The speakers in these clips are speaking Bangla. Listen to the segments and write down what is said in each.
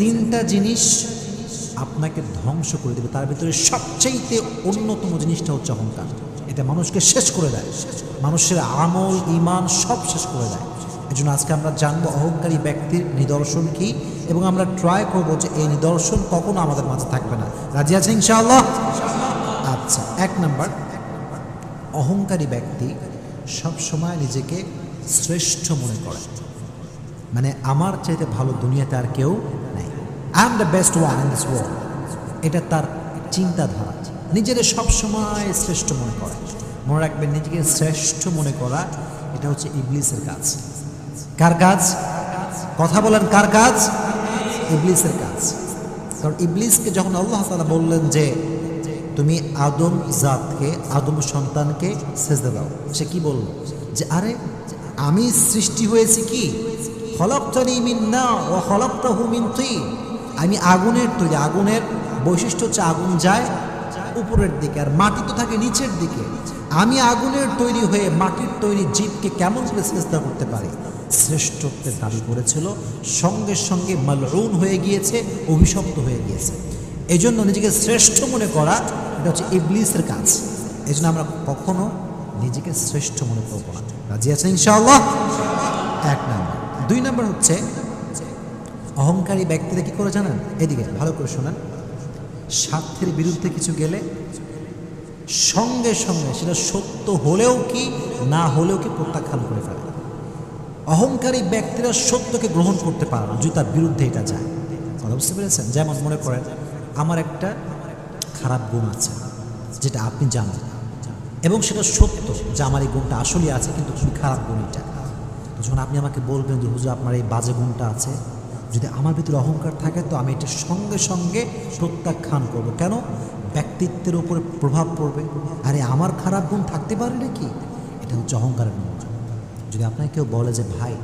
তিনটা জিনিস আপনাকে ধ্বংস করে দেবে। তার ভিতরে সবচাইতে অন্যতম জিনিসটা হচ্ছে অহংকার। এটা মানুষকে শেষ করে দেয়। মানুষের আমল ইমান সব শেষ করে দেয়। এই জন্য আজকে আমরা জানব অহংকারী ব্যক্তির নিদর্শন কি এবং আমরা ট্রাই করব যে এই নিদর্শন কখনো আমাদের মাঝে থাকবে না। রাজি আছে ইনশাআল্লাহ? আচ্ছা এক নাম্বার। অহংকারী ব্যক্তি সব সময় নিজেকে শ্রেষ্ঠ মনে করে। মানে আমার চাইতে ভালো দুনিয়াতে আর কেউ I am the best one in this world এটা তার চিন্তাধারা। নিজের সবসময় শ্রেষ্ঠ মনে করে। মনে রাখবেন, নিজেকে শ্রেষ্ঠ মনে করা, এটা হচ্ছে ইবলিসের কাজ। কার কাজ? কথা বলেন, কার কাজ? ইবলিসের কাজ। কারণ ইবলিসকে যখন আল্লাহ তাআলা বললেন যে, তুমি আদম জাতকে, আদম সন্তানকে সেজদা দাও। সে কি বলল? যে, আরে, আমি সৃষ্টি হয়েছি কি? খলকতানি মিন না ও খলকতাহু মিন তিন। আমি আগুনের তৈরি, আগুনের বৈশিষ্ট্য হচ্ছে আগুন যায় উপরের দিকে আর মাটি তো থাকে নিচের দিকে। আমি আগুনের তৈরি হয়ে মাটির তৈরি জীবকে কেমন করে চেষ্টা করতে পারি? শ্রেষ্ঠত্বের দাবি করেছিল, সঙ্গে সঙ্গে মালউন হয়ে গিয়েছে, অভিশপ্ত হয়ে গিয়েছে। এই জন্য নিজেকে শ্রেষ্ঠ মনে করা এটা হচ্ছে ইবলিসের কাজ। এই জন্য আমরা কখনো নিজেকে শ্রেষ্ঠ মনে করব না। রাজি আছে ইনশাআল্লাহ? এক নম্বর। দুই নম্বর হচ্ছে অহংকারী ব্যক্তিরা কি করে জানেন? এদিকে, ভালো করে শোনেন। স্বার্থের বিরুদ্ধে কিছু গেলে সঙ্গে সঙ্গে সেটা সত্য হলেও কি, না হলেও কি প্রত্যাখ্যান করে ফেলে। অহংকারী ব্যক্তিরা সত্যকে গ্রহণ করতে পারে না, যদি তার বিরুদ্ধে এটা যায়। কথা বুঝতে পেরেছেন? যেমন মনে করেন, আমার একটা খারাপ গুণ আছে, যেটা আপনি জানেন। এবং সেটা সত্য যে আমার এই গুণটা আসলেই আছে, কিন্তু খুবই খারাপ গুণ এটা। যখন আপনি আমাকে বলবেন যে, হুজুর, আপনার এই বাজে গুণটা আছে যদি আমার ভিতরে অহংকার থাকে, তো আমি এটা সঙ্গে সঙ্গে প্রত্যাখ্যান করব। কেন? ব্যক্তিত্বের উপরে প্রভাব পড়বে। আরে আমার খারাপ গুণ থাকতে পারে নাকি? এটা হচ্ছে অহংকারের গুণ যদি আপনাকে কেউ বলে যে, ভাই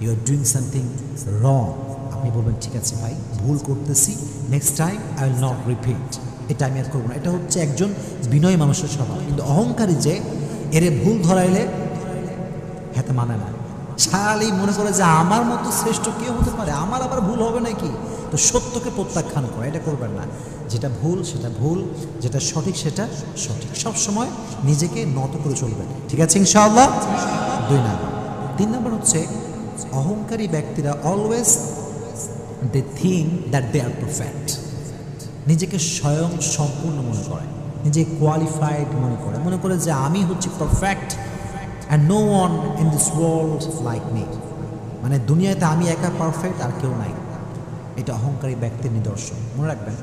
you are doing something wrong আপনি বলবেন, ঠিক আছে ভাই, ভুল করতেছি next time I will not repeat এটা আমি আর করব না। এটা হচ্ছে একজন বিনয় মানুষের স্বভাব। কিন্তু অহংকারী যে, এরে ভুল ধরাইলে, হেতে মানে না। শালি মনে করে যে আমার মতো শ্রেষ্ঠ কেউ হতে পারে, আমার আবার ভুল হবে নাকি? তো সত্যকে প্রত্যাখ্যান করে, এটা করবেন না। যেটা ভুল, সেটা ভুল, যেটা সঠিক, সেটা সঠিক। সব সময় নিজেকে নত করে চলবেন। ঠিক আছে, ইনশাআল্লাহ? দুই নাম্বার। তিন নাম্বার হচ্ছে, অহংকারী ব্যক্তিরা always they think that they are perfect নিজেকে স্বয়ং সম্পূর্ণ মনে করে নিজে কোয়ালিফাইড মনে করে। মনে করে যে আমি হচ্ছি perfect and no one in this world like me মানে দুনিয়াতে আমি একা পারফেক্ট আর কেউ নাই। এটা অহংকারী ব্যক্তির নিদর্শন। মনে রাখবেন,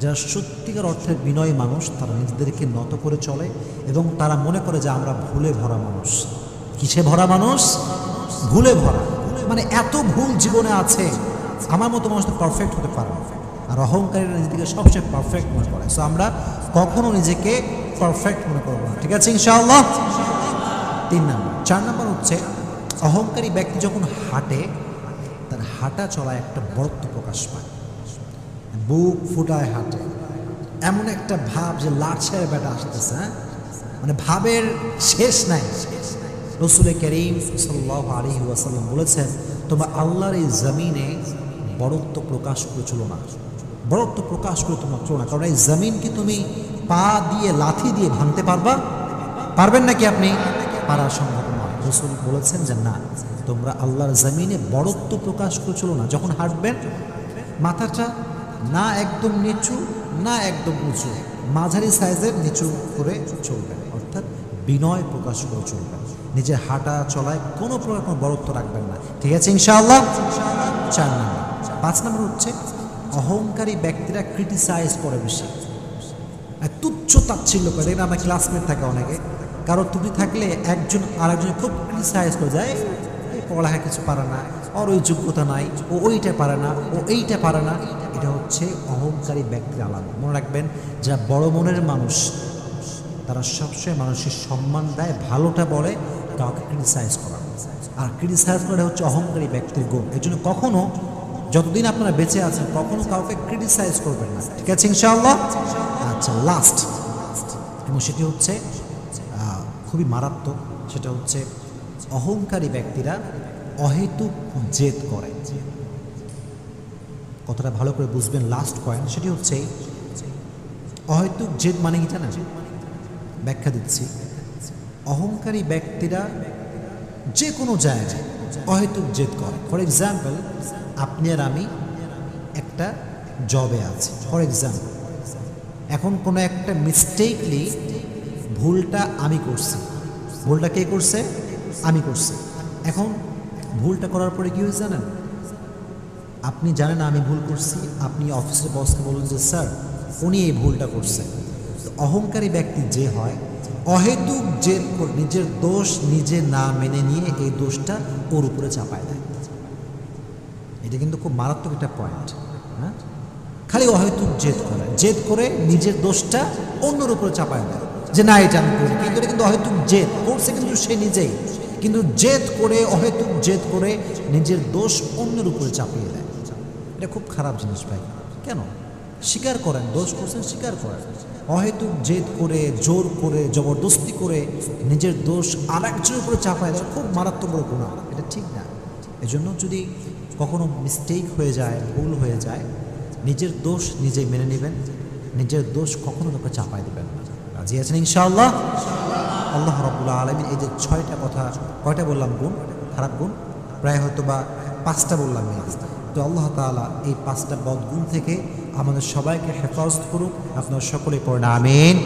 যারা সত্যিকার অর্থের বিনয় মানুষ, তারা নিজেদেরকে নত করে চলে এবং তারা মনে করে যে আমরা ভুলে ভরা মানুষ। কিসে ভরা মানুষ? ভুলে ভরা। মানে এত ভুল জীবনে আছে, আমার মতো মানুষ তো পারফেক্ট হতে পারে আর অহংকারীরা নিজেদেরকে সবচেয়ে পারফেক্ট মনে করে। সো আমরা কখনো নিজেকে পারফেক্ট মনে করব না। ঠিক আছে, ইনশাআল্লাহ? তিন নম্বর। চার নম্বর হচ্ছে, অহংকারী ব্যক্তি যখন হাঁটে, তার হাঁটা চলায় একটা বরত্ব প্রকাশ পায়। বুক ফুটায় হাঁটে। এমন একটা ভাব যে লাটছের বেটা আসতেছে হ্যাঁ? মানে ভাবের শেষ নাই। রসুল করিম সাল্লাহ আলী ওয়াসাল্লাম বলেছেন, তোমরা আল্লাহর এই জমিনে বরত্ব প্রকাশ করে চলো না। বরত্ব প্রকাশ করে তোমার চলো না। কারণ এই জমিনকে তুমি পা দিয়ে, লাথি দিয়ে ভাঙতে পারবা? পারবেন নাকি আপনি? পারার সম্ভব নয়। রসুল বলেছেন যে না, তোমরা আল্লাহর জমিনে বড়ত্ব প্রকাশ করে চলো না। যখন হাঁটবেন মাথাটা না একদম নিচু, না একদম উঁচু, মাঝারি সাইজের নিচু করে চলবেন অর্থাৎ বিনয় প্রকাশ করে চলবেন নিজের হাঁটা চলায় কোনো প্রকার কোনো বরত্ব রাখবেন না। ঠিক আছে, ইনশাআল্লাহ? চার নম্বর। পাঁচ নম্বর হচ্ছে, অহংকারী ব্যক্তিরা ক্রিটিসাইজ করে বেশি। তুচ্ছ তাচ্ছিল্য করে। দেখবেন আমার ক্লাসমেট থাকে অনেকে। কারও তুমি থাকলে একজন আরেকজন খুব ক্রিটিসাইজ করে যায় পড়ালেখা কিছু পারে না, ওর ওই যোগ্যতা নাই, ও ওইটা পারে না, ও এইটা পারে না। এটা হচ্ছে অহংকারী ব্যক্তির আলাদা। মনে রাখবেন, যারা বড় মনের মানুষ, তারা সবসময় মানুষের সম্মান দেয়, ভালোটা বলে, কাউকে ক্রিটিসাইজ করা। আর ক্রিটিসাইজ করা হচ্ছে অহংকারী ব্যক্তির গুণ। এই জন্য কখনো, যতদিন আপনারা বেঁচে আছেন, কখনো কাউকে ক্রিটিসাইজ করবেন না। ঠিক আছে, ইনশাআল্লাহ? আচ্ছা লাস্ট এবং সেটি হচ্ছে খুবই মারাত্মক, সেটা হচ্ছে অহংকারী ব্যক্তিরা অহেতুক জেদ করে। কথাটা ভালো করে বুঝবেন লাস্ট পয়েন্ট সেটি হচ্ছে অহেতুক জেদ মানে কি জানেন? ব্যাখ্যা দিচ্ছি। অহংকারী ব্যক্তিরা যে কোনো জায়গায় অহেতুক জেদ করে। ফর এক্সাম্পল আপনি আর আমি একটা জবে আছি। ফর এক্সাম্পল এখন কোনো একটা মিস্টেকলি ভুলটা আমি করছি। ভুলটা কে করছে? আমি করছি। এখন ভুলটা করার পরে কি হয়েছে জানেন? আপনি জানেন আমি ভুল করছি, আপনি অফিসের বসকে বলুন যে, স্যার, উনি এই ভুলটা করছে। অহংকারী ব্যক্তি যে হয়, অহেতুক করে নিজের দোষ নিজে না মেনে নিয়ে এই দোষটা ওর উপরে চাপায় দেয়। এটা কিন্তু খুব মারাত্মক একটা পয়েন্ট হ্যাঁ? খালি অহেতুক জেদ করে। জেদ করে নিজের দোষটা অন্যের উপরে চাপায় দেয়। যে না, এটা আমি করি। কিন্তু এটা কিন্তু অহেতুক জেদ। করছে কিন্তু সে নিজেই। কিন্তু জেদ করে, অহেতুক জেদ করে নিজের দোষ অন্যের উপরে চাপিয়ে দেয়। এটা খুব খারাপ জিনিস ভাই। কেন? স্বীকার করেন, দোষ করছেন, স্বীকার করেন। অহেতুক জেদ করে, জোর করে, জবরদস্তি করে নিজের দোষ আর একজনের উপরে চাপায় দেওয়া খুব মারাত্মক বড় গুণা এটা ঠিক না। এজন্য যদি কখনো মিস্টেক হয়ে যায়, ভুল হয়ে যায়, নিজের দোষ নিজেই মেনে নেবেন। নিজের দোষ কখনো কাউকে চাপায় দেবেন না। রাজি আছেন ইনশাআল্লাহ। আল্লাহ রবুল্লা আলমিন এই যে ছয়টা কথা, কয়টা বললাম গুণ? খারাপ গুণ? প্রায় হয়তো বা পাঁচটা বললাম তো আল্লাহ তালা এই পাঁচটা বদগুণ থেকে আমাদের সবাইকে হেফাজত করুক, আপনার সকলে পড়েন, আমিন।